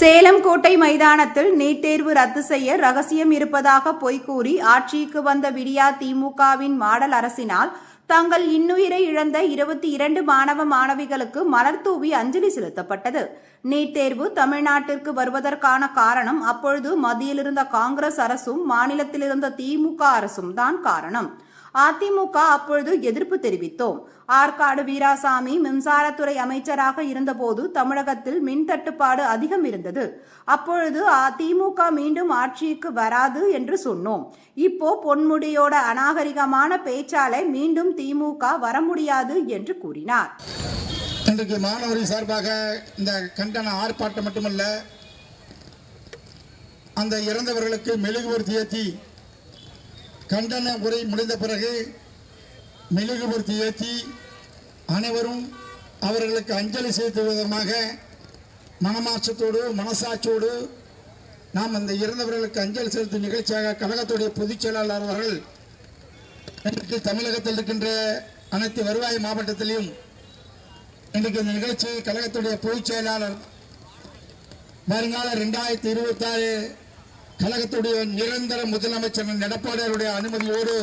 சேலம் கோட்டை மைதானத்தில் நீட் தேர்வு ரத்து செய்ய ரகசியம் இருப்பதாக பொய்கூறி ஆட்சிக்கு வந்த விடியா திமுகவின் மாடல் அரசினால் தங்கள் இன்னுயிரை இழந்த இருபத்தி இரண்டு மாணவ மாணவிகளுக்கு மலர் தூவி அஞ்சலி செலுத்தப்பட்டது. நீட் தேர்வு தமிழ்நாட்டிற்கு வருவதற்கான காரணம் அப்பொழுது மத்தியிலிருந்த காங்கிரஸ் அரசும் மாநிலத்திலிருந்த திமுக அரசும் தான் காரணம். அதிமுக அப்பொழுது எதிர்ப்பு தெரிவித்தோம். ஆற்காடு வீராசாமி மின்சாரத்துறை அமைச்சராக இருந்தபோது தமிழகத்தில் மின் தட்டுப்பாடு அதிகம் இருந்தது. அப்பொழுது அதிமுக மீண்டும் ஆட்சிக்கு வராது என்று சொன்னோம். இப்போ பொன்முடியோட அநாகரிகமான பேச்சாலை மீண்டும் திமுக வர முடியாது என்று கூறினார். இன்றைக்கு மாணவர்கள் சார்பாக இந்த கண்டன ஆர்ப்பாட்டம் மட்டுமல்ல அந்த இறந்தவர்களுக்கு மெழுகுவர்த்தி ஏற்றி கண்டன உரை முடிந்த பிறகு மெழுகுபூர்த்தி ஏற்றி அனைவரும் அவர்களுக்கு அஞ்சலி செலுத்தும் விதமாக மனமாற்றத்தோடு மனசாட்சியோடு நாம் அந்த இறந்தவர்களுக்கு அஞ்சலி செலுத்தும் நிகழ்ச்சியாக கழகத்துடைய பொதுச் செயலாளர் அவர்கள் இன்றைக்கு தமிழகத்தில் இருக்கின்ற அனைத்து வருவாய் மாவட்டத்திலையும் இன்றைக்கு இந்த நிகழ்ச்சி கழகத்துடைய பொதுச் செயலாளர் வருங்கால ரெண்டாயிரத்தி இருபத்தாறு கழகத்துடைய நிரந்தர முதலமைச்சர் எடப்பாடியாருடைய அனுமதியோடு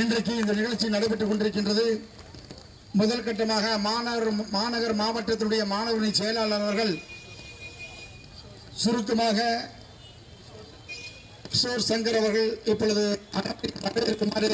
இன்றைக்கு இந்த நிகழ்ச்சி நடைபெற்றுக் கொண்டிருக்கின்றது. முதல் கட்டமாக மாநகர் மாநகர் மாவட்டத்தினுடைய மாணவரணி செயலாளர்கள் சுருக்கமாக கிஷோர் சங்கர் அவர்கள் இப்பொழுது வரவேற்குமாறு